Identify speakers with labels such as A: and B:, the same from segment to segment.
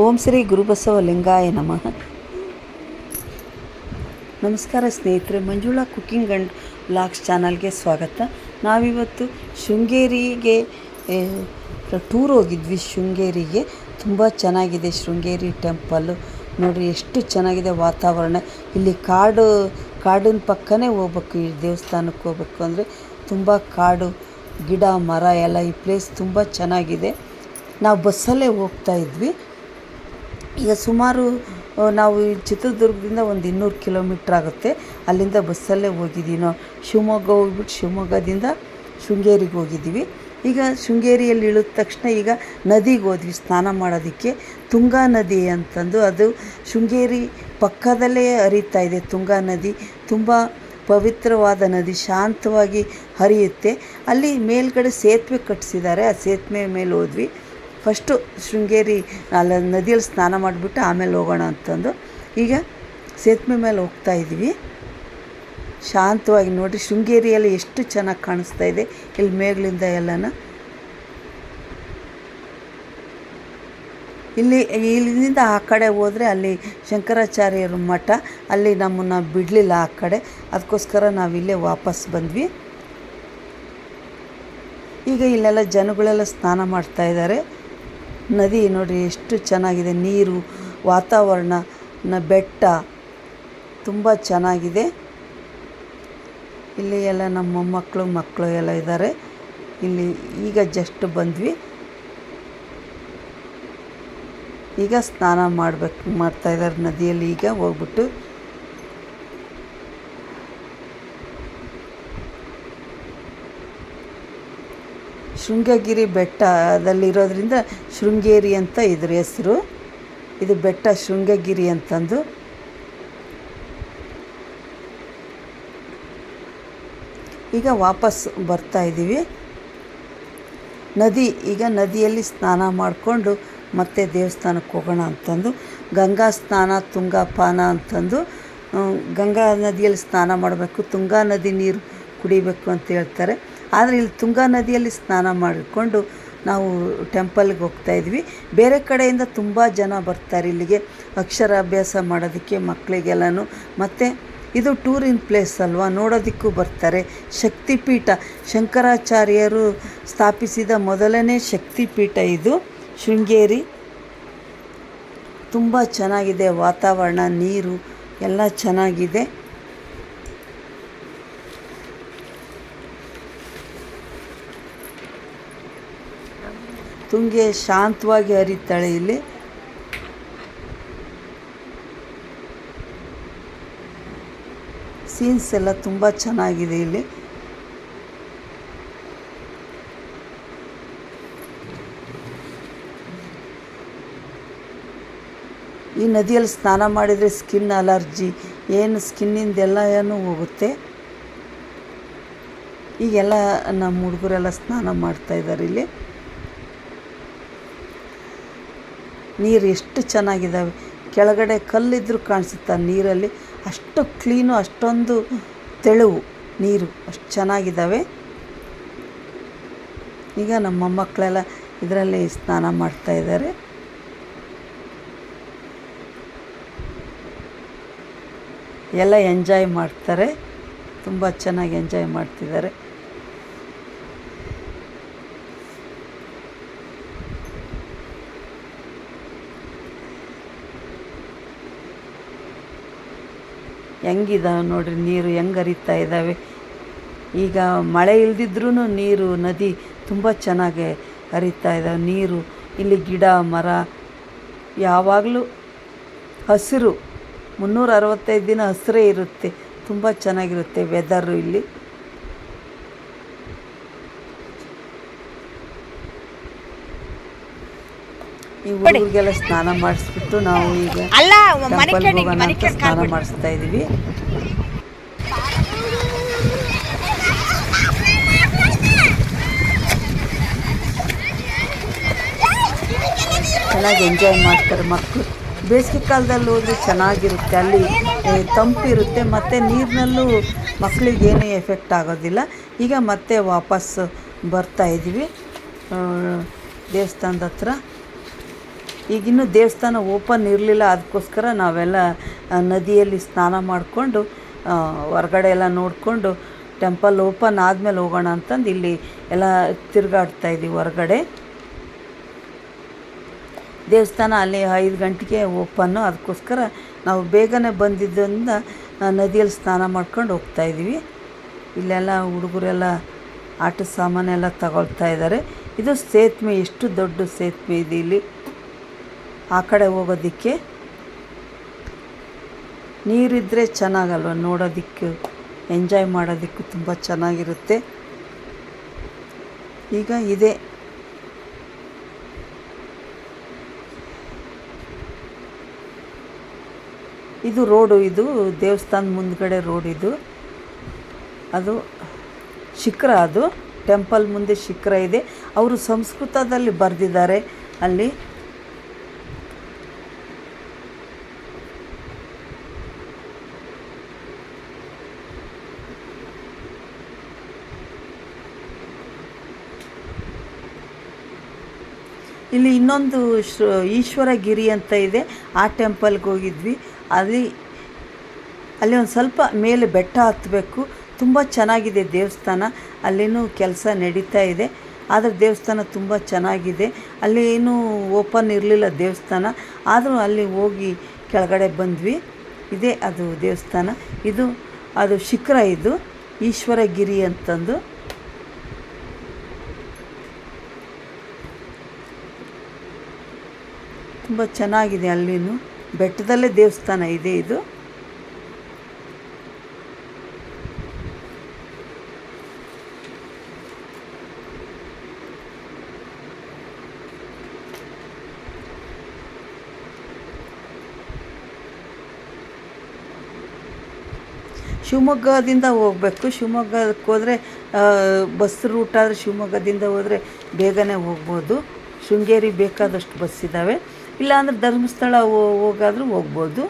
A: ಓಂ ಶ್ರೀ ಗುರುಬಸವ ಲಿಂಗಾಯ ನಮಃ. ನಮಸ್ಕಾರ ಸ್ನೇಹಿತರೆ, ಮಂಜುಳಾ ಕುಕ್ಕಿಂಗ್ ಆ್ಯಂಡ್ ಬ್ಲಾಗ್ಸ್ ಚಾನಲ್ಗೆ ಸ್ವಾಗತ. ನಾವಿವತ್ತು ಶೃಂಗೇರಿಗೆ ಟೂರ್ ಹೋಗಿದ್ವಿ ಶೃಂಗೇರಿಗೆ. ತುಂಬ ಚೆನ್ನಾಗಿದೆ ಶೃಂಗೇರಿ ಟೆಂಪಲ್ಲು ನೋಡಿ ಎಷ್ಟು ಚೆನ್ನಾಗಿದೆ ವಾತಾವರಣ. ಇಲ್ಲಿ ಕಾಡು, ಕಾಡಿನ ಪಕ್ಕನೇ ಹೋಗ್ಬೇಕು, ಈ ದೇವಸ್ಥಾನಕ್ಕೆ ಹೋಗ್ಬೇಕು ಅಂದರೆ ತುಂಬ ಕಾಡು, ಗಿಡ, ಮರ ಎಲ್ಲ ಈ ಪ್ಲೇಸ್ ತುಂಬ ಚೆನ್ನಾಗಿದೆ. ನಾವು ಬಸ್ಸಲ್ಲೇ ಹೋಗ್ತಾ ಇದ್ವಿ. ಈಗ ಸುಮಾರು ನಾವು ಚಿತ್ರದುರ್ಗದಿಂದ ಒಂದು ಇನ್ನೂರು ಕಿಲೋಮೀಟ್ರ್ ಆಗುತ್ತೆ. ಅಲ್ಲಿಂದ ಬಸ್ಸಲ್ಲೇ ಹೋಗಿದ್ದೀವಿ ನಾವು ಶಿವಮೊಗ್ಗ ಹೋಗ್ಬಿಟ್ಟು ಶಿವಮೊಗ್ಗದಿಂದ ಶೃಂಗೇರಿಗೆ ಹೋಗಿದ್ದೀವಿ. ಈಗ ಶೃಂಗೇರಿಯಲ್ಲಿ ಇಳಿದ ತಕ್ಷಣ ಈಗ ನದಿಗೆ ಹೋದ್ವಿ ಸ್ನಾನ ಮಾಡೋದಕ್ಕೆ. ತುಂಗಾ ನದಿ ಅಂತಂದು ಅದು ಶೃಂಗೇರಿ ಪಕ್ಕದಲ್ಲೇ ಹರಿತಾ ಇದೆ ತುಂಗಾ ನದಿ. ತುಂಬ ಪವಿತ್ರವಾದ ನದಿ, ಶಾಂತವಾಗಿ ಹರಿಯುತ್ತೆ. ಅಲ್ಲಿ ಮೇಲ್ಗಡೆ ಸೇತುವೆ ಕಟ್ಟಿಸಿದ್ದಾರೆ. ಆ ಸೇತುವೆ ಮೇಲೆ ಹೋದ್ವಿ. ಫಸ್ಟು ಶೃಂಗೇರಿ ಅಲ್ಲಿ ನದಿಯಲ್ಲಿ ಸ್ನಾನ ಮಾಡಿಬಿಟ್ಟು ಆಮೇಲೆ ಹೋಗೋಣ ಅಂತಂದು. ಈಗ ಸೇತುವೆ ಮೇಲೆ ಹೋಗ್ತಾ ಇದ್ದೀವಿ ಶಾಂತವಾಗಿ ನೋಡಿ ಶೃಂಗೇರಿಯಲ್ಲಿ ಎಷ್ಟು ಚೆನ್ನಾಗಿ ಕಾಣಿಸ್ತಾ ಇದೆ. ಇಲ್ಲಿ ಮೇಲಿಂದ ಎಲ್ಲನ. ಇಲ್ಲಿ, ಇಲ್ಲಿಂದ ಆ ಕಡೆ ಹೋದರೆ ಅಲ್ಲಿ ಶಂಕರಾಚಾರ್ಯರ ಮಠ, ಅಲ್ಲಿ ನಮ್ಮನ್ನು ಬಿಡಲಿಲ್ಲ ಆ ಕಡೆ. ಅದಕ್ಕೋಸ್ಕರ ನಾವು ಇಲ್ಲೇ ವಾಪಸ್ ಬಂದ್ವಿ. ಈಗ ಇಲ್ಲೆಲ್ಲ ಜನಗಳೆಲ್ಲ ಸ್ನಾನ ಮಾಡ್ತಾ ಇದ್ದಾರೆ ನದಿ ನೋಡಿರಿ ಎಷ್ಟು ಚೆನ್ನಾಗಿದೆ, ನೀರು ವಾತಾವರಣ ಬೆಟ್ಟ ತುಂಬ ಚೆನ್ನಾಗಿದೆ. ಇಲ್ಲಿ ಎಲ್ಲ ನಮ್ಮ ಮೊಮ್ಮಕ್ಕಳು ಮಕ್ಕಳು ಎಲ್ಲ ಇದ್ದಾರೆ. ಇಲ್ಲಿ ಈಗ ಜಸ್ಟ್ ಬಂದ್ವಿ. ಈಗ ಸ್ನಾನ ಮಾಡಬೇಕು ಮಾಡ್ತಾಯಿದ್ದಾರೆ ನದಿಯಲ್ಲಿ ಈಗ ಹೋಗ್ಬಿಟ್ಟು. ಶೃಂಗಗಿರಿ ಬೆಟ್ಟದಲ್ಲಿರೋದ್ರಿಂದ ಶೃಂಗೇರಿ ಅಂತ ಇದ್ರ ಹೆಸರು. ಇದು ಬೆಟ್ಟ ಶೃಂಗಗಿರಿ ಅಂತಂದು. ಈಗ ವಾಪಸ್ ಬರ್ತಾ ಇದ್ದೀವಿ ನದಿ, ಈಗ ನದಿಯಲ್ಲಿ ಸ್ನಾನ ಮಾಡಿಕೊಂಡು ಮತ್ತೆ ದೇವಸ್ಥಾನಕ್ಕೆ ಹೋಗೋಣ ಅಂತಂದು. ಗಂಗಾ ಸ್ನಾನ, ತುಂಗಾ ಪಾನ ಅಂತಂದು. ಗಂಗಾ ನದಿಯಲ್ಲಿ ಸ್ನಾನ ಮಾಡಬೇಕು, ತುಂಗಾ ನದಿ ನೀರು ಕುಡಿಬೇಕು ಅಂತ ಹೇಳ್ತಾರೆ. ಆದರೆ ಇಲ್ಲಿ ತುಂಗಾ ನದಿಯಲ್ಲಿ ಸ್ನಾನ ಮಾಡಿಕೊಂಡು ನಾವು ಟೆಂಪಲ್ಗೆ ಹೋಗ್ತಾ ಇದ್ವಿ. ಬೇರೆ ಕಡೆಯಿಂದ ತುಂಬ ಜನ ಬರ್ತಾರೆ ಇಲ್ಲಿಗೆ. ಅಕ್ಷರಾಭ್ಯಾಸ ಮಾಡೋದಕ್ಕೆ ಮಕ್ಕಳಿಗೆಲ್ಲನೂ ಮತ್ತು ಇದು ಟೂರಿನ ಪ್ಲೇಸ್ ಅಲ್ವಾ? ನೋಡೋದಕ್ಕೂ ಬರ್ತಾರೆ. ಶಕ್ತಿಪೀಠ. ಶಂಕರಾಚಾರ್ಯರು ಸ್ಥಾಪಿಸಿದ ಮೊದಲನೇ ಶಕ್ತಿಪೀಠ ಇದು. ಶೃಂಗೇರಿ. ತುಂಬ ಚೆನ್ನಾಗಿದೆ ವಾತಾವರಣ, ನೀರು, ಎಲ್ಲ ಚೆನ್ನಾಗಿದೆ. ತುಂಗೆ ಶಾಂತವಾಗಿ ಹರಿತಾಳೆ ಇಲ್ಲಿ. ಸೀನ್ಸ್ ಎಲ್ಲ ತುಂಬ ಚೆನ್ನಾಗಿದೆ ಇಲ್ಲಿ. ಈ ನದಿಯಲ್ಲಿ ಸ್ನಾನ ಮಾಡಿದರೆ ಸ್ಕಿನ್ ಅಲರ್ಜಿ, ಏನು ಸ್ಕಿನ್ನಿಂದೆಲ್ಲ ಏನು ಹೋಗುತ್ತೆ. ಈಗೆಲ್ಲ ನಮ್ಮ ಹುಡುಗರೆಲ್ಲ ಸ್ನಾನ ಮಾಡ್ತಾ ಇದ್ದಾರೆ ಇಲ್ಲಿ. ನೀರು ಎಷ್ಟು ಚೆನ್ನಾಗಿದ್ದಾವೆ. ಕೆಳಗಡೆ ಕಲ್ಲಿದ್ದರೂ ಕಾಣಿಸುತ್ತೆ ನೀರಲ್ಲಿ. ಅಷ್ಟು ಕ್ಲೀನು, ಅಷ್ಟೊಂದು ತೆಳುವು ನೀರು, ಅಷ್ಟು ಚೆನ್ನಾಗಿದ್ದಾವೆ. ಈಗ ನಮ್ಮ ಮೊಮ್ಮಕ್ಕಳೆಲ್ಲ ಇದರಲ್ಲಿ ಸ್ನಾನ ಮಾಡ್ತಾ ಇದ್ದಾರೆ. ಎಲ್ಲ ಎಂಜಾಯ್ ಮಾಡ್ತಾರೆ. ತುಂಬ ಚೆನ್ನಾಗಿ ಎಂಜಾಯ್ ಮಾಡ್ತಿದ್ದಾರೆ. ಹೆಂಗಿದಾವೆ ನೋಡಿರಿ, ನೀರು ಹೆಂಗೆ ಹರಿತಾ ಇದ್ದಾವೆ ಈಗ ಮಳೆ ಇಲ್ದಿದ್ರೂ ನೀರು, ನದಿ ತುಂಬ ಚೆನ್ನಾಗಿ ಹರಿತಾ ಇದ್ದಾವೆ ನೀರು, ಇಲ್ಲಿ ಗಿಡ, ಮರ, ಯಾವಾಗಲೂ ಹಸಿರು ಮುನ್ನೂರ ಅರವತ್ತೈದು ದಿನ ಹಸಿರೇ ಇರುತ್ತೆ. ತುಂಬ ಚೆನ್ನಾಗಿರುತ್ತೆ ವೆದರು ಇಲ್ಲಿ. ಈ ಹುಡುಗರಿಗೆಲ್ಲ ಸ್ನಾನ ಮಾಡಿಸ್ಬಿಟ್ಟು ನಾವು ಈಗ
B: ಅಲ್ಲ
A: ಸ್ನಾನ ಮಾಡಿಸ್ತಾ ಇದ್ದೀವಿ ಚೆನ್ನಾಗಿ ಎಂಜಾಯ್ ಮಾಡ್ತಾರೆ ಮಕ್ಕಳು. ಬೇಸಿಗೆ ಕಾಲದಲ್ಲಿ ಹೋದ್ರೆ ಚೆನ್ನಾಗಿರುತ್ತೆ. ಅಲ್ಲಿ ತಂಪಿರುತ್ತೆ ಮತ್ತು ನೀರಿನಲ್ಲೂ ಮಕ್ಕಳಿಗೆ ಏನೂ ಎಫೆಕ್ಟ್ ಆಗೋದಿಲ್ಲ. ಈಗ ಮತ್ತೆ ವಾಪಸ್ ಬರ್ತಾ ಇದ್ದೀವಿ ದೇವಸ್ಥಾನದ ಹತ್ರ. ಈಗಿನ್ನೂ ದೇವಸ್ಥಾನ ಓಪನ್ ಇರಲಿಲ್ಲ, ಅದಕ್ಕೋಸ್ಕರ ನಾವೆಲ್ಲ ನದಿಯಲ್ಲಿ ಸ್ನಾನ ಮಾಡಿಕೊಂಡು ಹೊರಗಡೆ ಎಲ್ಲ ನೋಡಿಕೊಂಡು ಟೆಂಪಲ್ ಓಪನ್ ಆದಮೇಲೆ ಹೋಗೋಣ ಅಂತಂದು ಇಲ್ಲಿ ಎಲ್ಲ ತಿರುಗಾಡ್ತಾ ಇದ್ದೀವಿ ಹೊರಗಡೆ. ದೇವಸ್ಥಾನ ಅಲ್ಲಿ ಐದು ಗಂಟೆಗೆ ಓಪನ್ನು, ಅದಕ್ಕೋಸ್ಕರ ನಾವು ಬೇಗನೆ ಬಂದಿದ್ದರಿಂದ ನದಿಯಲ್ಲಿ ಸ್ನಾನ ಮಾಡ್ಕೊಂಡು ಹೋಗ್ತಾ ಇದ್ದೀವಿ. ಇಲ್ಲೆಲ್ಲ ಹುಡುಗರೆಲ್ಲ ಆಟದ ಸಾಮಾನೆಲ್ಲ ತಗೊಳ್ತಾ ಇದ್ದಾರೆ. ಇದು ಸೇತುವೆ, ಎಷ್ಟು ದೊಡ್ಡ ಸೇತುವೆ ಇದೆ ಇಲ್ಲಿ. ಆ ಕಡೆ ಹೋಗೋದಕ್ಕೆ. ನೀರಿದ್ದರೆ ಚೆನ್ನಾಗಲ್ವ? ನೋಡೋದಕ್ಕೆ ಎಂಜಾಯ್ ಮಾಡೋದಕ್ಕೂ ತುಂಬ ಚೆನ್ನಾಗಿರುತ್ತೆ. ಈಗ ಇದೆ. ಇದು ರೋಡು, ಇದು ದೇವಸ್ಥಾನದ ಮುಂದ್ಗಡೆ ರೋಡ್ ಇದು. ಅದು ಶಿಖರ ಅದು. ಟೆಂಪಲ್ ಮುಂದೆ ಶಿಖರ ಇದೆ. ಅವರು ಸಂಸ್ಕೃತದಲ್ಲಿ ಬರೆದಿದ್ದಾರೆ ಅಲ್ಲಿ. ಇಲ್ಲಿ ಇನ್ನೊಂದು ಈಶ್ವರಗಿರಿ ಅಂತ ಇದೆ. ಆ ಟೆಂಪಲ್ಗೆ ಹೋಗಿದ್ವಿ. ಅಲ್ಲಿ ಅಲ್ಲಿ ಒಂದು ಸ್ವಲ್ಪ ಮೇಲೆ ಬೆಟ್ಟ ಹತ್ತಬೇಕು ತುಂಬ ಚೆನ್ನಾಗಿದೆ ದೇವಸ್ಥಾನ. ಅಲ್ಲಿನೂ ಕೆಲಸ ನಡೀತಾ ಇದೆ. ಆದರೆ ದೇವಸ್ಥಾನ ತುಂಬ ಚೆನ್ನಾಗಿದೆ. ಅಲ್ಲಿ ಏನೂ ಓಪನ್ ಇರಲಿಲ್ಲ ದೇವಸ್ಥಾನ. ಆದರೂ ಅಲ್ಲಿ ಹೋಗಿ ಕೆಳಗಡೆ ಬಂದ್ವಿ. ಇದೇ ಅದು ದೇವಸ್ಥಾನ. ಇದು, ಅದು ಶಿಖರ ಇದು. ಈಶ್ವರಗಿರಿ ಅಂತಂದು. ತುಂಬ ಚೆನ್ನಾಗಿದೆ ಅಲ್ಲಿನು. ಬೆಟ್ಟದಲ್ಲೇ ದೇವಸ್ಥಾನ ಇದೆ ಇದು. ಶಿವಮೊಗ್ಗದಿಂದ ಹೋಗಬೇಕು. ಶಿವಮೊಗ್ಗಕ್ಕೆ ಹೋದರೆ ಬಸ್ ರೂಟ್ ಆದರೆ ಶಿವಮೊಗ್ಗದಿಂದ ಹೋದರೆ ಬೇಗನೆ ಹೋಗ್ಬೋದು. ಶೃಂಗೇರಿ ಬೇಕಾದಷ್ಟು ಬಸ್ ಇದ್ದಾವೆ ಇಲ್ಲಾಂದ್ರೆ ಧರ್ಮಸ್ಥಳ ಹೋಗಾದರೂ ಹೋಗ್ಬೋದು.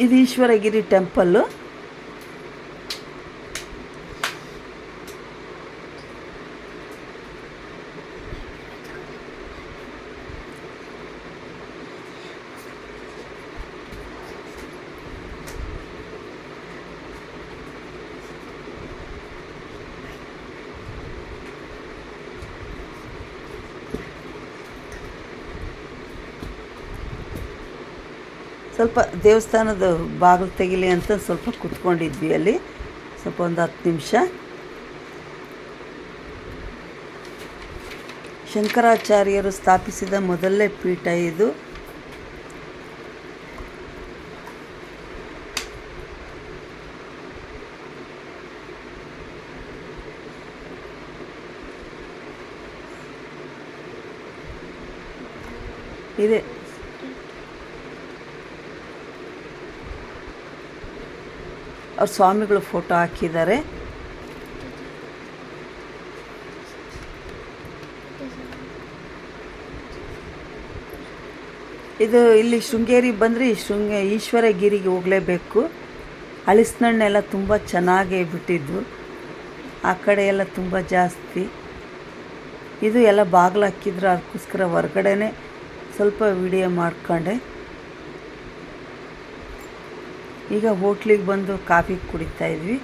A: ಇದು ಈಶ್ವರಗಿರಿ ಟೆಂಪಲ್ಲು. ಸ್ವಲ್ಪ ದೇವಸ್ಥಾನದ ಬಾಗಿಲು ತೆಗಿಲಿ ಅಂತ ಸ್ವಲ್ಪ ಕುತ್ಕೊಂಡಿದ್ವಿ ಅಲ್ಲಿ. ಸ್ವಲ್ಪ ಒಂದು ಹತ್ತು ನಿಮಿಷ. ಶಂಕರಾಚಾರ್ಯರು ಸ್ಥಾಪಿಸಿದ ಮೊದಲನೇ ಪೀಠ ಇದು. ಇದೆ. ಅವ್ರ ಸ್ವಾಮಿಗಳು ಫೋಟೋ ಹಾಕಿದ್ದಾರೆ. ಇದು ಇಲ್ಲಿ ಶೃಂಗೇರಿ ಬಂದರೆ ಶೃಂಗ ಈಶ್ವರಗಿರಿಗೆ ಹೋಗಲೇಬೇಕು. ಹಳಿಸ್ನಣ್ಣೆಲ್ಲ ತುಂಬ ಚೆನ್ನಾಗೇ ಬಿಟ್ಟಿದ್ದು. ಆ ಕಡೆ ಎಲ್ಲ ತುಂಬ ಜಾಸ್ತಿ. ಇದು ಎಲ್ಲ ಬಾಗಿಲು ಹಾಕಿದ್ರು ಅದಕ್ಕೋಸ್ಕರ ಹೊರ್ಗಡೆನೇ ಸ್ವಲ್ಪ ವಿಡಿಯೋ ಮಾಡ್ಕೊಂಡೆ. ಈಗ ಹೋಟ್ಲಿಗೆ ಬಂದು ಕಾಫಿ ಕುಡಿತಾ ಇದ್ವಿ.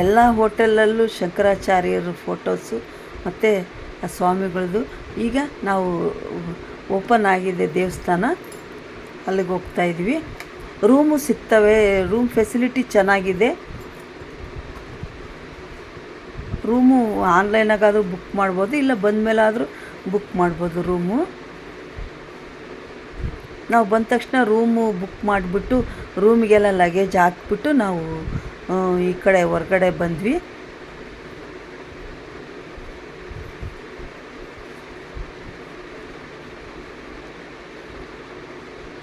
A: ಎಲ್ಲ ಹೋಟೆಲಲ್ಲೂ ಶಂಕರಾಚಾರ್ಯರ ಫೋಟೋಸು ಮತ್ತು ಸ್ವಾಮಿಗಳದ್ದು ಈಗ ನಾವು ಓಪನ್ ಆಗಿದೆ ದೇವಸ್ಥಾನ. ಅಲ್ಲಿಗೆ ಹೋಗ್ತಾ ಇದ್ವಿ. ರೂಮು ಸಿಗ್ತವೆ, ರೂಮ್ ಫೆಸಿಲಿಟಿ ಚೆನ್ನಾಗಿದೆ. ರೂಮು ಆನ್ಲೈನಾಗಾದರೂ ಬುಕ್ ಮಾಡ್ಬೋದು, ಇಲ್ಲ ಬಂದಮೇಲಾದರೂ ಬುಕ್ ಮಾಡ್ಬೋದು ರೂಮು. ನಾವು ಬಂದ ತಕ್ಷಣ ರೂಮು ಬುಕ್ ಮಾಡಿಬಿಟ್ಟು, ರೂಮಿಗೆಲ್ಲ ಲಗೇಜ್ ಹಾಕ್ಬಿಟ್ಟು ನಾವು ಈ ಕಡೆ ಹೊರ್ಗಡೆ ಬಂದ್ವಿ.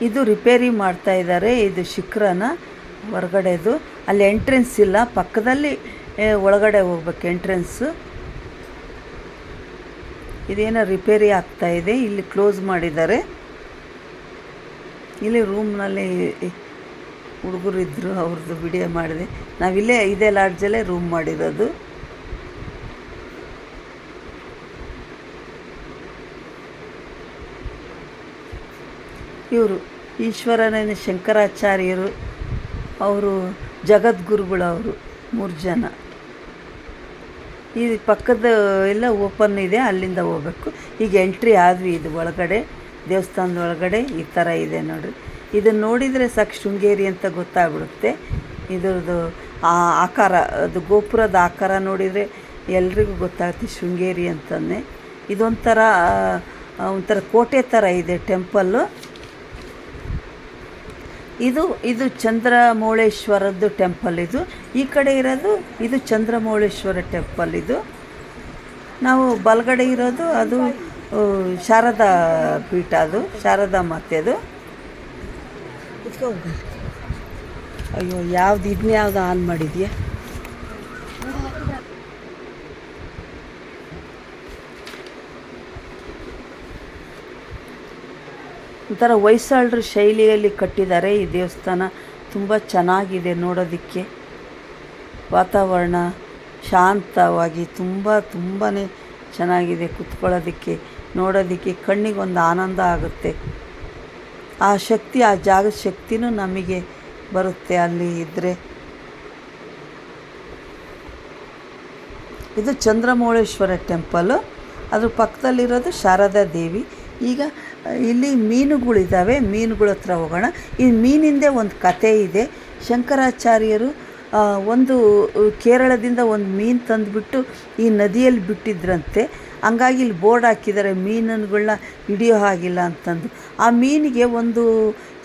A: ಇದು ರಿಪೇರಿ ಮಾಡ್ತಾ ಇದ್ದಾರೆ. ಇದು ಶಿಖರನ ಹೊರಗಡೆದು. ಅಲ್ಲಿ ಎಂಟ್ರೆನ್ಸ್ ಇಲ್ಲ. ಪಕ್ಕದಲ್ಲಿ ಒಳಗಡೆ ಹೋಗ್ಬೇಕು ಎಂಟ್ರೆನ್ಸು ಇದೇನೋ ರಿಪೇರಿ ಆಗ್ತಾ ಇದೆ. ಇಲ್ಲಿ ಕ್ಲೋಸ್ ಮಾಡಿದ್ದಾರೆ. ಇಲ್ಲಿ ರೂಮ್ನಲ್ಲಿ ಹುಡುಗರು ಇದ್ದರು ಅವ್ರದ್ದು ವಿಡಿಯೋ ಮಾಡಿದೆ. ನಾವಿಲ್ಲೇ ಇದೇ ಲಾಡ್ಜಲ್ಲೇ ರೂಮ್ ಮಾಡಿರೋದು. ಇವರು ಈಶ್ವರನ ಶಂಕರಾಚಾರ್ಯರು, ಅವರು ಜಗದ್ಗುರುಗಳು ಅವರು ಮೂರು ಜನ. ಈ ಪಕ್ಕದ ಎಲ್ಲ ಓಪನ್ ಇದೆ, ಅಲ್ಲಿಂದ ಹೋಗ್ಬೇಕು. ಈಗ ಎಂಟ್ರಿ ಆದ್ವಿ ಇದು ಒಳಗಡೆ, ದೇವಸ್ಥಾನದ ಒಳಗಡೆ, ಈ ಥರ ಇದೆ ನೋಡ್ರಿ. ಇದನ್ನು ನೋಡಿದರೆ ಸಾಕು ಶೃಂಗೇರಿ ಅಂತ ಗೊತ್ತಾಗ್ಬಿಡುತ್ತೆ. ಇದ್ರದ್ದು ಆ ಆಕಾರ, ಅದು ಗೋಪುರದ ಆಕಾರ ನೋಡಿದರೆ ಎಲ್ರಿಗೂ ಗೊತ್ತಾಗುತ್ತೆ ಶೃಂಗೇರಿ ಅಂತಂದೆ ಇದೊಂಥರ ಒಂಥರ ಕೋಟೆ ಥರ ಇದೆ ಟೆಂಪಲ್ಲು ಇದು ಇದು ಚಂದ್ರಮೌಳೇಶ್ವರದ್ದು ಟೆಂಪಲ್ ಇದು. ಈ ಕಡೆ ಇರೋದು ಇದು ಚಂದ್ರಮೌಳೇಶ್ವರ ಟೆಂಪಲ್ ಇದು. ನಾವು ಬಲಗಡೆ ಇರೋದು ಅದು ಶಾರದಾ ಪೀಠ ಅದು ಶಾರದಾ ಮಾತೆದು ಅಯ್ಯೋ ಯಾವ್ದು ಇದನ್ನ ಯಾವ್ದು ಆನ್ ಮಾಡಿದ್ಯಾ? ಒಂಥರ ಹೊಯ್ಸಳರ ಶೈಲಿಯಲ್ಲಿ ಕಟ್ಟಿದ್ದಾರೆ ಈ ದೇವಸ್ಥಾನ. ತುಂಬ ಚೆನ್ನಾಗಿದೆ ನೋಡೋದಕ್ಕೆ. ವಾತಾವರಣ ಶಾಂತವಾಗಿ, ತುಂಬ ತುಂಬಾ ಚೆನ್ನಾಗಿದೆ ಕುತ್ಕೊಳ್ಳೋದಕ್ಕೆ, ನೋಡೋದಕ್ಕೆ ಕಣ್ಣಿಗೆ ಒಂದು ಆನಂದ ಆಗುತ್ತೆ. ಆ ಶಕ್ತಿ, ಆ ಜಾಗದ ಶಕ್ತಿನೂ ನಮಗೆ ಬರುತ್ತೆ ಅಲ್ಲಿ ಇದ್ದರೆ ಇದು ಚಂದ್ರಮೌಳೇಶ್ವರ ಟೆಂಪಲ್ಲು ಅದ್ರ ಪಕ್ಕದಲ್ಲಿರೋದು ಶಾರದಾ ದೇವಿ. ಈಗ ಇಲ್ಲಿ ಮೀನುಗಳಿದ್ದಾವೆ, ಮೀನುಗಳ ಹತ್ರ ಹೋಗೋಣ. ಈ ಮೀನಿಂದೆ ಒಂದು ಕತೆ ಇದೆ. ಶಂಕರಾಚಾರ್ಯರು ಒಂದು ಕೇರಳದಿಂದ ಒಂದು ಮೀನು ತಂದುಬಿಟ್ಟು ಈ ನದಿಯಲ್ಲಿ ಬಿಟ್ಟಿದ್ರಂತೆ. ಹಂಗಾಗಿ ಇಲ್ಲಿ ಬೋರ್ಡ್ ಹಾಕಿದ್ದಾರೆ ಮೀನುಗಳನ್ನ ಹಿಡಿಯೋ ಹಾಗಿಲ್ಲ ಅಂತಂದು. ಆ ಮೀನಿಗೆ ಒಂದು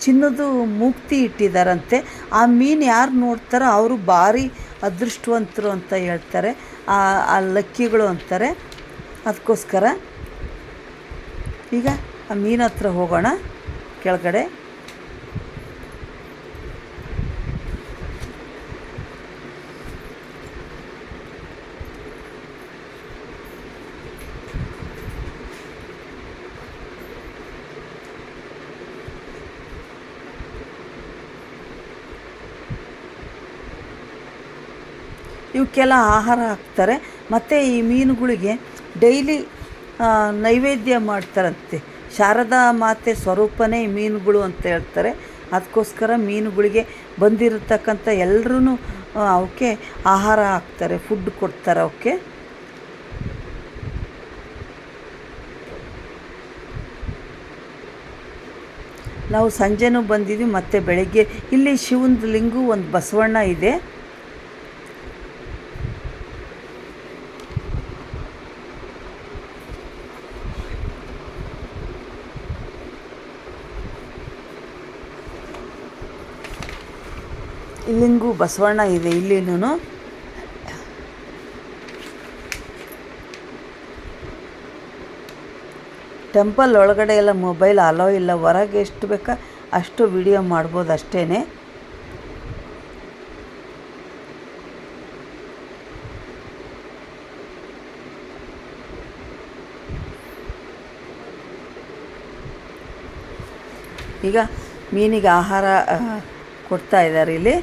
A: ಚಿನ್ನದ ಮುಕ್ತಿ ಇಟ್ಟಿದ್ದಾರಂತೆ. ಆ ಮೀನು ಯಾರು ನೋಡ್ತಾರೋ ಅವರು ಭಾರಿ ಅದೃಷ್ಟವಂತರು ಅಂತ ಹೇಳ್ತಾರೆ. ಆ ಆ ಲಕ್ಕಿಗಳು ಅಂತಾರೆ. ಅದಕ್ಕೋಸ್ಕರ ಈಗ ಆ ಮೀನು ಹತ್ರ ಹೋಗೋಣ ಕೆಳಗಡೆ. ಇವಕ್ಕೆಲ್ಲ ಆಹಾರ ಹಾಕ್ತಾರೆ. ಮತ್ತು ಈ ಮೀನುಗಳಿಗೆ ಡೈಲಿ ನೈವೇದ್ಯ ಮಾಡ್ತಾರಂತೆ. ಶಾರದಾ ಮಾತೆ ಸ್ವರೂಪನೇ ಮೀನುಗಳು ಅಂತ ಹೇಳ್ತಾರೆ. ಅದಕ್ಕೋಸ್ಕರ ಮೀನುಗಳಿಗೆ ಬಂದಿರತಕ್ಕಂಥ ಎಲ್ಲರೂ ಅವಕ್ಕೆ ಆಹಾರ ಹಾಕ್ತಾರೆ ಫುಡ್ ಕೊಡ್ತಾರೆ ಅವಕ್ಕೆ ನಾವು ಸಂಜೆನೂ ಬಂದಿದ್ವಿ, ಮತ್ತು ಬೆಳಗ್ಗೆ. ಇಲ್ಲಿ ಶಿವನ ಲಿಂಗು ಒಂದು ಬಸವಣ್ಣ ಇದೆ. ಇಲ್ಲಿಂಗೂ ಬಸವಣ್ಣ ಇದೆ ಇಲ್ಲಿನೂ ಟೆಂಪಲ್ ಒಳಗಡೆ ಎಲ್ಲ ಮೊಬೈಲ್ ಅಲೋ ಇಲ್ಲ, ಹೊರಗೆ ಎಷ್ಟು ಬೇಕಾ ಅಷ್ಟು ವಿಡಿಯೋ ಮಾಡ್ಬೋದು ಅಷ್ಟೇ ಈಗ ಮೀನಿಗೆ ಆಹಾರ ಕೊಡ್ತಾ ಇದ್ದಾರೆ ಇಲ್ಲಿ.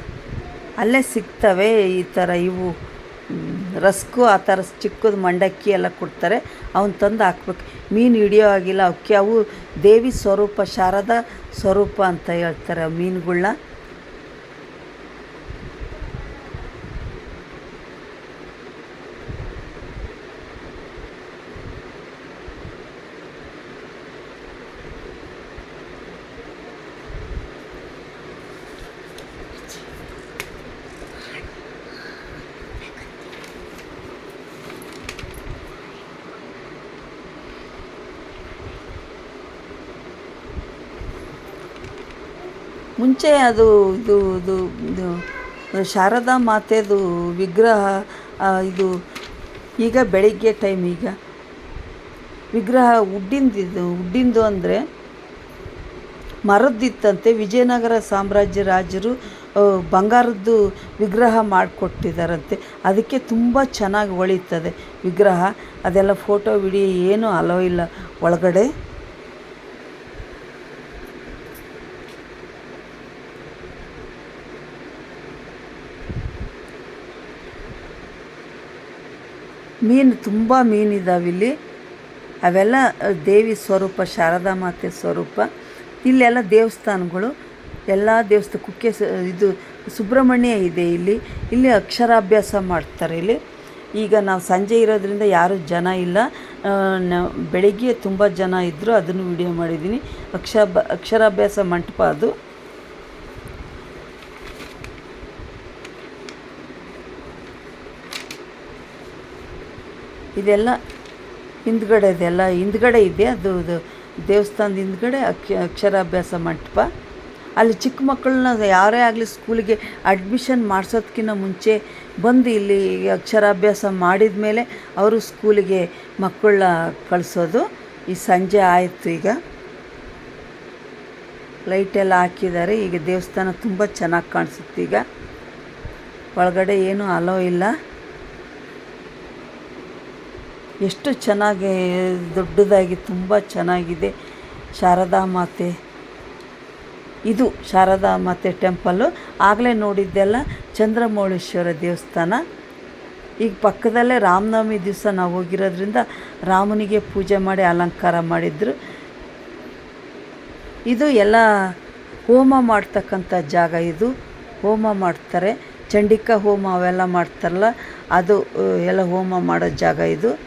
A: ಅಲ್ಲೇ ಸಿಗ್ತವೆ ಈ ಥರ ಇವು. ರಸ್ಕು ಆ ಥರ ಚಿಕ್ಕದು ಮಂಡಕ್ಕಿ ಎಲ್ಲ ಕೊಡ್ತಾರೆ. ಅವನ್ನ ತಂದು ಹಾಕ್ಬೇಕು. ಮೀನು ಹಿಡಿಯೋ ಆಗಿಲ್ಲ ಅವಕ್ಕೆ ಅವು ದೇವಿ ಸ್ವರೂಪ, ಶಾರದಾ ಸ್ವರೂಪ ಅಂತ ಹೇಳ್ತಾರೆ ಆ ಮೀನುಗಳ್ನ. ಮುಂಚೆ ಅದು ಇದು ಇದು ಇದು, ಶಾರದಾ ಮಾತೆದು ವಿಗ್ರಹ ಇದು ಈಗ ಬೆಳಿಗ್ಗೆ ಟೈಮ್ ಈಗ. ವಿಗ್ರಹ ಉಡ್ಡಿಂದಿದ್ದು, ಉಡ್ಡಿಂದು ಅಂದರೆ ಮರದ್ದಿತ್ತಂತೆ. ವಿಜಯನಗರ ಸಾಮ್ರಾಜ್ಯ ರಾಜರು ಬಂಗಾರದ್ದು ವಿಗ್ರಹ ಮಾಡಿಕೊಟ್ಟಿದ್ದಾರಂತೆ ಅದಕ್ಕೆ ತುಂಬ ಚೆನ್ನಾಗಿ ಹೊಳೀತದೆ ವಿಗ್ರಹ. ಅದೆಲ್ಲ ಫೋಟೋ ವಿಡಿಯೋ ಏನೂ ಅಲೋ ಇಲ್ಲ. ಒಳಗಡೆ ಮೀನು ತುಂಬ ಮೀನಿದಾವೆ ಇಲ್ಲಿ. ಅವೆಲ್ಲ ದೇವಿ ಸ್ವರೂಪ, ಶಾರದಾ ಮಾತೆ ಸ್ವರೂಪ. ಇಲ್ಲೆಲ್ಲ ದೇವಸ್ಥಾನಗಳು. ಎಲ್ಲ ದೇವಸ್ಥಾನ ಕುಕ್ಕೆ ಇದು ಸುಬ್ರಹ್ಮಣ್ಯ ಇದೆ ಇಲ್ಲಿ. ಇಲ್ಲಿ ಅಕ್ಷರಾಭ್ಯಾಸ ಮಾಡ್ತಾರೆ ಇಲ್ಲಿ. ಈಗ ನಾವು ಸಂಜೆ ಇರೋದ್ರಿಂದ ಯಾರೂ ಜನ ಇಲ್ಲ. ಬೆಳಿಗ್ಗೆ ತುಂಬ ಜನ ಇದ್ದರು ಅದನ್ನು ವಿಡಿಯೋ ಮಾಡಿದ್ದೀನಿ. ಅಕ್ಷ ಅಕ್ಷರಾಭ್ಯಾಸ ಮಂಟಪ ಅದು. ಇದೆಲ್ಲ ಹಿಂದ್ಗಡೆ ಇದೆಲ್ಲ ಹಿಂದ್ಗಡೆ ಇದೆ. ಅದು ಅದು ದೇವಸ್ಥಾನದ ಹಿಂದ್ಗಡೆ ಅಕ್ಷ, ಅಕ್ಷರಾಭ್ಯಾಸ ಮಂಟಪ. ಅಲ್ಲಿ ಚಿಕ್ಕ ಮಕ್ಕಳನ್ನ ಯಾರೇ ಆಗಲಿ ಸ್ಕೂಲಿಗೆ ಅಡ್ಮಿಷನ್ ಮಾಡಿಸೋದಕ್ಕಿಂತ ಮುಂಚೆ ಬಂದು ಇಲ್ಲಿ ಅಕ್ಷರಾಭ್ಯಾಸ ಮಾಡಿದ ಮೇಲೆ ಅವರು ಸ್ಕೂಲಿಗೆ ಮಕ್ಕಳನ್ನ ಕಳಿಸೋದು. ಈ ಸಂಜೆ ಆಯಿತು ಈಗ. ಲೈಟೆಲ್ಲ ಹಾಕಿದ್ದಾರೆ. ಈಗ ದೇವಸ್ಥಾನ ತುಂಬ ಚೆನ್ನಾಗಿ ಕಾಣಿಸುತ್ತೆ ಈಗ. ಒಳಗಡೆ ಏನೂ ಅಲೋ ಇಲ್ಲ. ಎಷ್ಟು ಚೆನ್ನಾಗಿ, ದೊಡ್ಡದಾಗಿ, ತುಂಬ ಚೆನ್ನಾಗಿದೆ. ಶಾರದಾ ಮಾತೆ. ಇದು ಶಾರದಾ ಮಾತೆ ಟೆಂಪಲ್ಲು. ಆಗಲೇ ನೋಡಿದ್ದೆಲ್ಲ ಚಂದ್ರಮೌಳೇಶ್ವರ ದೇವಸ್ಥಾನ. ಈಗ ಪಕ್ಕದಲ್ಲೇ ರಾಮನವಮಿ ದಿವಸ ನಾವು ಹೋಗಿರೋದ್ರಿಂದ ರಾಮನಿಗೆ ಪೂಜೆ ಮಾಡಿ ಅಲಂಕಾರ ಮಾಡಿದ್ರು. ಇದು ಎಲ್ಲ ಹೋಮ ಮಾಡ್ತಕ್ಕಂಥ ಜಾಗ ಇದು. ಹೋಮ ಮಾಡ್ತಾರೆ. ಚಂಡಿಕಾ ಹೋಮ ಅವೆಲ್ಲ ಮಾಡ್ತಾರಲ್ಲ, ಅದು, ಎಲ್ಲ ಹೋಮ ಮಾಡೋ ಜಾಗ ಇದು.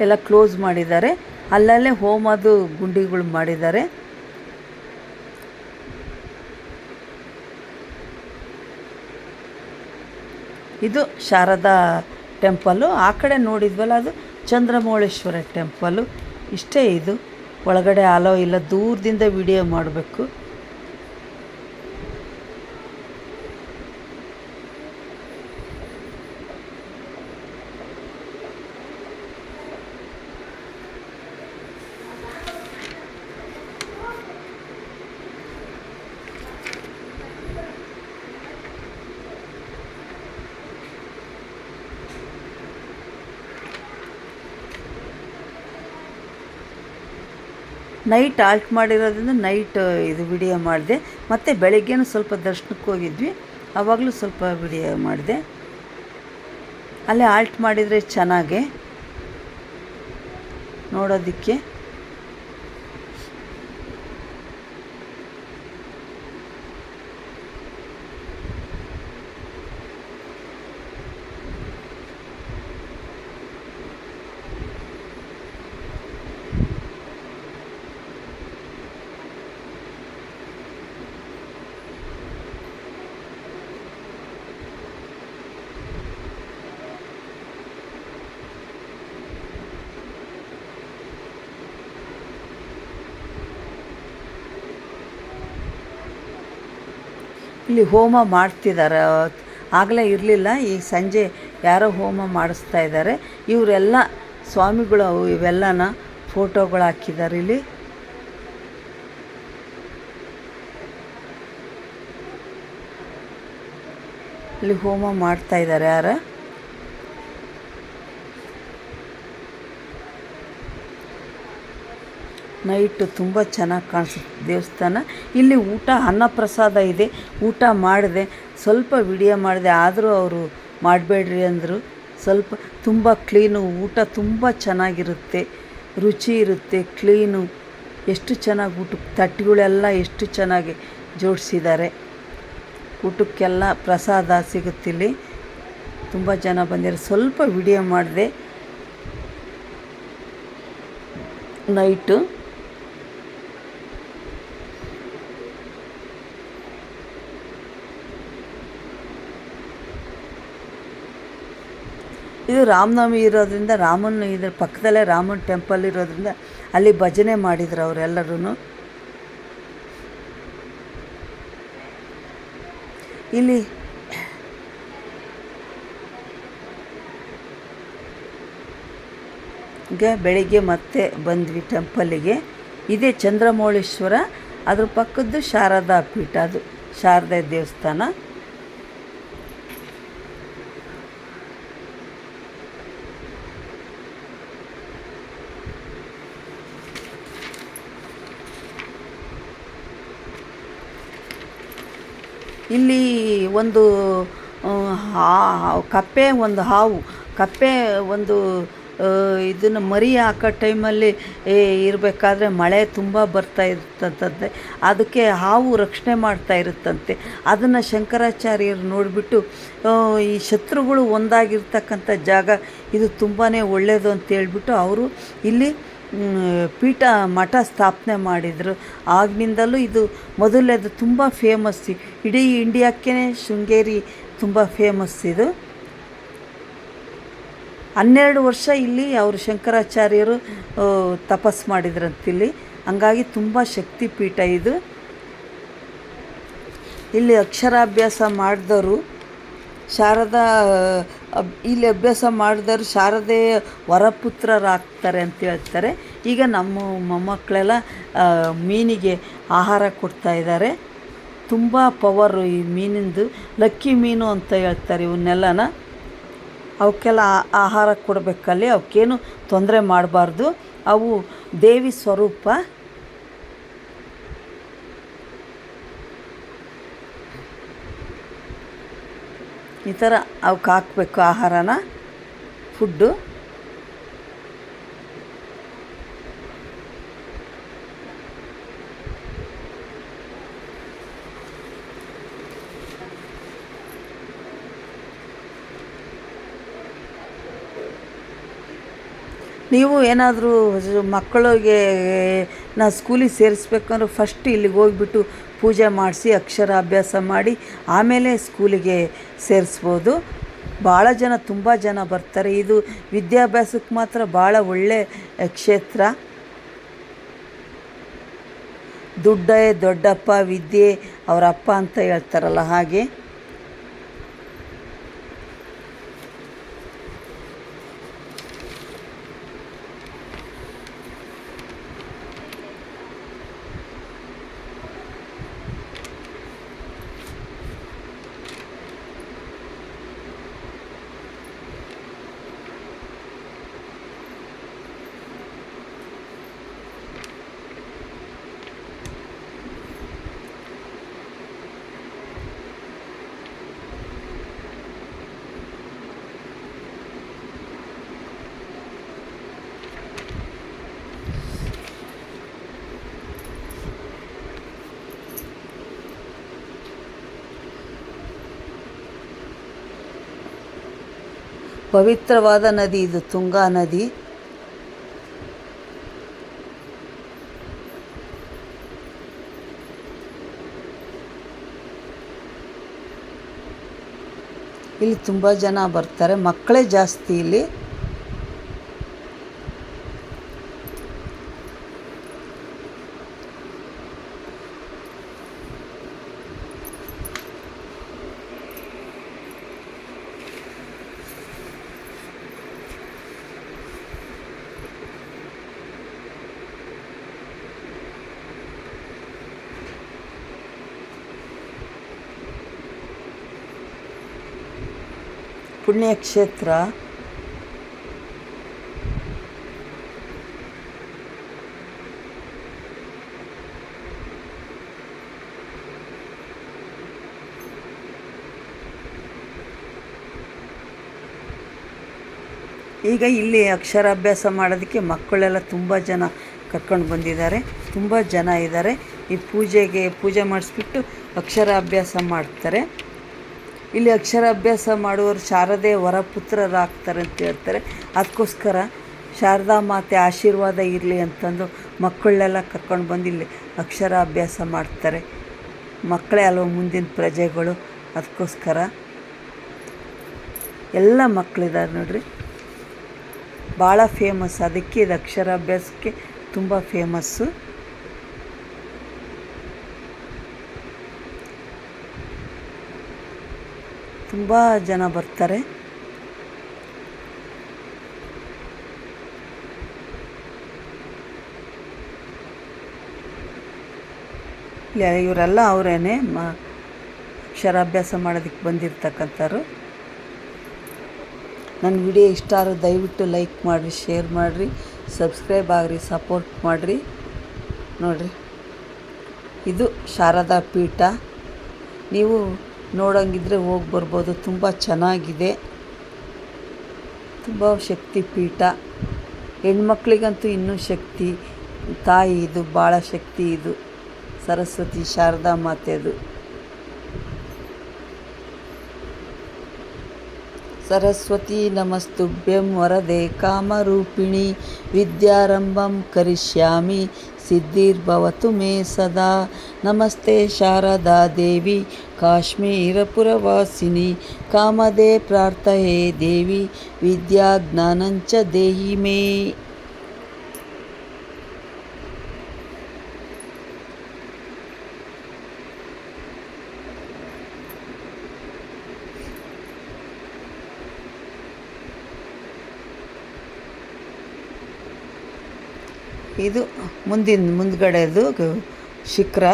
A: ಎಲ್ಲ ಕ್ಲೋಸ್ ಮಾಡಿದ್ದಾರೆ. ಅಲ್ಲಲ್ಲೇ ಹೋಮದು ಗುಂಡಿಗಳು ಮಾಡಿದ್ದಾರೆ. ಇದು ಶಾರದಾ ಟೆಂಪಲ್ಲು ಆ ಕಡೆ ನೋಡಿದ್ವಲ್ಲ ಅದು ಚಂದ್ರಮೌಳೇಶ್ವರ ಟೆಂಪಲ್ಲು ಇಷ್ಟೇ ಇದು. ಒಳಗಡೆ ಅಲೋ ಇಲ್ಲ ದೂರದಿಂದ ವಿಡಿಯೋ ಮಾಡಬೇಕು. ನೈಟ್ ಆಲ್ಟ್ ಮಾಡಿರೋದ್ರಿಂದ ನೈಟ್ ಇದು ವಿಡಿಯೋ ಮಾಡಿದೆ. ಮತ್ತು ಬೆಳಗ್ಗೆನೂ ಸ್ವಲ್ಪ ದರ್ಶನಕ್ಕೆ ಹೋಗಿದ್ವಿ. ಆವಾಗಲೂ ಸ್ವಲ್ಪ ವಿಡಿಯೋ ಮಾಡಿದೆ. ಅಲ್ಲೇ ಆಲ್ಟ್ ಮಾಡಿದರೆ ಚೆನ್ನಾಗೆ ನೋಡೋದಕ್ಕೆ. ಇಲ್ಲಿ ಹೋಮ ಮಾಡ್ತಿದ್ದಾರೆ. ಆಗಲೇ ಇರಲಿಲ್ಲ. ಈಗ ಸಂಜೆ ಯಾರೋ ಹೋಮ ಮಾಡಿಸ್ತಾ ಇದ್ದಾರೆ. ಇವರೆಲ್ಲ ಸ್ವಾಮಿಗಳು ಇವೆಲ್ಲನ ಫೋಟೋಗಳು ಹಾಕಿದ್ದಾರೆ ಇಲ್ಲಿ. ಇಲ್ಲಿ ಹೋಮ ಮಾಡ್ತಾ ಇದ್ದಾರೆ ಯಾರ? ನೈಟು ತುಂಬ ಚೆನ್ನಾಗಿ ಕಾಣಿಸುತ್ತೆ ದೇವಸ್ಥಾನ. ಇಲ್ಲಿ ಊಟ ಅನ್ನಪ್ರಸಾದ ಇದೆ. ಊಟ ಮಾಡಿದೆ, ಸ್ವಲ್ಪ ವಿಡಿಯೋ ಮಾಡಿದೆ, ಆದರೂ ಅವರು ಮಾಡಬೇಡ್ರಿ ಅಂದರು. ಸ್ವಲ್ಪ ತುಂಬ ಕ್ಲೀನು ಊಟ ತುಂಬ ಚೆನ್ನಾಗಿರುತ್ತೆ. ರುಚಿ ಇರುತ್ತೆ ಕ್ಲೀನು ಎಷ್ಟು ಚೆನ್ನಾಗಿ ಊಟ ತಟ್ಟೆಗಳೆಲ್ಲ ಎಷ್ಟು ಚೆನ್ನಾಗಿ ಜೋಡಿಸಿದ್ದಾರೆ ಊಟಕ್ಕೆಲ್ಲ ಪ್ರಸಾದ ಸಿಗುತ್ತಿಲ್ಲಿ ತುಂಬ ಜನ ಬಂದಿರೋ ಸ್ವಲ್ಪ ವಿಡಿಯೋ ಮಾಡಿದೆ. ನೈಟು ಇದು ರಾಮನವಮಿ ಇರೋದ್ರಿಂದ ರಾಮನ ಇದ್ರ ಪಕ್ಕದಲ್ಲೇ ರಾಮನ ಟೆಂಪಲ್ ಇರೋದ್ರಿಂದ ಅಲ್ಲಿ ಭಜನೆ ಮಾಡಿದ್ರು ಅವರೆಲ್ಲರೂ ಇಲ್ಲಿ ಗೆ ಬೆಳಿಗ್ಗೆ ಮತ್ತೆ ಬಂದ್ವಿ ಟೆಂಪಲ್ಲಿಗೆ ಇದೇ ಚಂದ್ರಮೌಳೇಶ್ವರ, ಅದ್ರ ಪಕ್ಕದ್ದು ಶಾರದಾ ಪೀಠ ಅದು, ಶಾರದಾ ದೇವಸ್ಥಾನ. ಇಲ್ಲಿ ಒಂದು ಹಾ- ಕಪ್ಪೆ ಒಂದು ಹಾವು, ಕಪ್ಪೆ ಒಂದು ಇದನ್ನು ಮರಿ ಹಾಕೋ ಟೈಮಲ್ಲಿ ಇರಬೇಕಾದ್ರೆ ಮಳೆ ತುಂಬ ಬರ್ತಾ ಇರ್ತದೆ ಅದಕ್ಕೆ ಹಾವು ರಕ್ಷಣೆ ಮಾಡ್ತಾ ಇರುತ್ತಂತೆ. ಅದನ್ನು ಶಂಕರಾಚಾರ್ಯರು ನೋಡಿಬಿಟ್ಟು ಈ ಶತ್ರುಗಳು ಒಂದಾಗಿರ್ತಕ್ಕಂಥ ಜಾಗ, ಇದು ತುಂಬಾ ಒಳ್ಳೆಯದು ಅಂತ ಹೇಳ್ಬಿಟ್ಟು, ಅವರು ಇಲ್ಲಿ ಪೀಠ ಮಠ ಸ್ಥಾಪನೆ ಮಾಡಿದರು. ಆಗಿನಿಂದಲೂ ಇದು ಮೊದಲನೇದು ತುಂಬ ಫೇಮಸ್ ಇಡೀ ಇಂಡಿಯಾಕ್ಕೇ ಶೃಂಗೇರಿ ತುಂಬ ಫೇಮಸ್ ಇದು. ಹನ್ನೆರಡು ವರ್ಷ ಇಲ್ಲಿ ಅವರು ಶಂಕರಾಚಾರ್ಯರು ತಪಸ್ ಮಾಡಿದ್ರಂತಿಲ್ಲಿ. ಹಂಗಾಗಿ ತುಂಬ ಶಕ್ತಿ ಪೀಠ ಇದು. ಇಲ್ಲಿ ಅಕ್ಷರಾಭ್ಯಾಸ ಮಾಡಿದವರು. ಶಾರದಾ ಇಲ್ಲಿ ಅಭ್ಯಾಸ ಮಾಡಿದವರು ಶಾರದೆ ವರಪುತ್ರರಾಗ್ತಾರೆ ಅಂತ ಹೇಳ್ತಾರೆ. ಈಗ ನಮ್ಮ ಮೊಮ್ಮಕ್ಕಳೆಲ್ಲ ಮೀನಿಗೆ ಆಹಾರ ಕೊಡ್ತಾ ಇದ್ದಾರೆ. ತುಂಬ ಪವರು ಈ ಮೀನಿಂದು. ಲಕ್ಕಿ ಮೀನು ಅಂತ ಹೇಳ್ತಾರೆ ಇವನ್ನೆಲ್ಲನ. ಅವಕ್ಕೆಲ್ಲ ಆಹಾರ ಕೊಡಬೇಕಲ್ಲಿ, ಅವಕ್ಕೇನು ತೊಂದರೆ ಮಾಡಬಾರ್ದು. ಅವು ದೇವಿ ಸ್ವರೂಪ. ಈ ಥರ ಅವಕ್ಕೆ ಹಾಕಬೇಕು ಆಹಾರನ, ಫುಡ್ಡು. ನೀವು ಏನಾದರೂ ಮಕ್ಕಳಿಗೆ ನಾ ಸ್ಕೂಲಿಗೆ ಸೇರಿಸ್ಬೇಕಂದ್ರೆ ಫಸ್ಟ್ ಇಲ್ಲಿಗೆ ಹೋಗ್ಬಿಟ್ಟು ಪೂಜೆ ಮಾಡಿಸಿ, ಅಕ್ಷರ ಅಭ್ಯಾಸ ಮಾಡಿ, ಆಮೇಲೆ ಸ್ಕೂಲಿಗೆ ಸೇರಿಸ್ಬೋದು. ಭಾಳ ಜನ, ತುಂಬ ಜನ ಬರ್ತಾರೆ. ಇದು ವಿದ್ಯಾಭ್ಯಾಸಕ್ಕೆ ಮಾತ್ರ ಭಾಳ ಒಳ್ಳೆ ಕ್ಷೇತ್ರ. ದುಡ್ಡೇ ದೊಡ್ಡಪ್ಪ, ವಿದ್ಯೆ ಅವರ ಅಪ್ಪ ಅಂತ ಹೇಳ್ತಾರಲ್ಲ ಹಾಗೆ. ಪವಿತ್ರವಾದ ನದಿ ಇದು ತುಂಗಾ ನದಿ. ಇಲ್ಲಿ ತುಂಬ ಜನ ಬರ್ತಾರೆ. ಮಕ್ಕಳೇ ಜಾಸ್ತಿ ಇಲ್ಲಿ. ಪುಣ್ಯಕ್ಷೇತ್ರ ಈಗ ಇಲ್ಲಿ ಅಕ್ಷರಾಭ್ಯಾಸ ಮಾಡೋದಕ್ಕೆ ಮಕ್ಕಳೆಲ್ಲ ತುಂಬ ಜನ ಕರ್ಕೊಂಡು ಬಂದಿದ್ದಾರೆ. ತುಂಬ ಜನ ಇದ್ದಾರೆ. ಈ ಪೂಜೆಗೆ ಪೂಜೆ ಮಾಡಿಸ್ಬಿಟ್ಟು ಅಕ್ಷರಾಭ್ಯಾಸ ಮಾಡ್ತಾರೆ. ಇಲ್ಲಿ ಅಕ್ಷರಾಭ್ಯಾಸ ಮಾಡುವವರು ಶಾರದೆ ವರಪುತ್ರರಾಗ್ತಾರೆ ಅಂತ ಹೇಳ್ತಾರೆ. ಅದಕ್ಕೋಸ್ಕರ ಶಾರದಾ ಮಾತೆ ಆಶೀರ್ವಾದ ಇರಲಿ ಅಂತಂದು ಮಕ್ಕಳನ್ನೆಲ್ಲ ಕರ್ಕೊಂಡು ಬಂದು ಇಲ್ಲಿ ಅಕ್ಷರಾಭ್ಯಾಸ ಮಾಡ್ತಾರೆ. ಮಕ್ಕಳೇ ಅಲ್ವ ಮುಂದಿನ ಪ್ರಜೆಗಳು? ಅದಕ್ಕೋಸ್ಕರ ಎಲ್ಲ ಮಕ್ಕಳಿದ್ದಾರೆ ನೋಡ್ರಿ. ಭಾಳ ಫೇಮಸ್ ಅದಕ್ಕೆ ಇದು ಅಕ್ಷರಾಭ್ಯಾಸಕ್ಕೆ ತುಂಬ ಫೇಮಸ್ಸು ತುಂಬ ಜನ ಬರ್ತಾರೆ. ಇವರೆಲ್ಲ ಅವರೇನೆ ಮ, ಅಕ್ಷರಾಭ್ಯಾಸ ಮಾಡೋದಕ್ಕೆ ಬಂದಿರ್ತಕ್ಕಂಥವ್ರು. ನನ್ನ ವಿಡಿಯೋ ಇಷ್ಟ ಆದರೆ ದಯವಿಟ್ಟು ಲೈಕ್ ಮಾಡಿರಿ, ಶೇರ್ ಮಾಡಿರಿ, ಸಬ್ಸ್ಕ್ರೈಬ್ ಆಗಿರಿ, ಸಪೋರ್ಟ್ ಮಾಡಿರಿ. ನೋಡಿರಿ, ಇದು ಶಾರದಾ ಪೀಠ. ನೀವು ನೋಡೋಂಗಿದ್ರೆ ಹೋಗಿ ಬರ್ಬೋದು. ತುಂಬ ಚೆನ್ನಾಗಿದೆ. ತುಂಬ ಶಕ್ತಿ ಪೀಠ. ಹೆಣ್ಮಕ್ಳಿಗಂತೂ ಇನ್ನೂ ಶಕ್ತಿ. ತಾಯಿ ಇದು ಭಾಳ ಶಕ್ತಿ ಇದು. ಸರಸ್ವತಿ, ಶಾರದಾ ಮಾತೆದು ಸರಸ್ವತಿ ನಮಸ್ತುಭ್ಯಂ ವರದೆ ಕಾಮರೂಪಿಣಿ. ವಿದ್ಯಾರಂಭಂ ಕರಿಷ್ಯಾಮಿ. सिद्धिर्भवतु मे सदा। नमस्ते शारदा देवी काश्मीरपुरवासिनि कामदे प्रार्थये देवी विद्याज्ञानञ्च देहि मे। ಇದು ಮುಂದಿನ ಮುಂದ್ಗಡೆದು ಶಿಖರ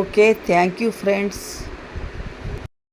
A: ಓಕೆ ಥ್ಯಾಂಕ್ ಯು ಫ್ರೆಂಡ್ಸ್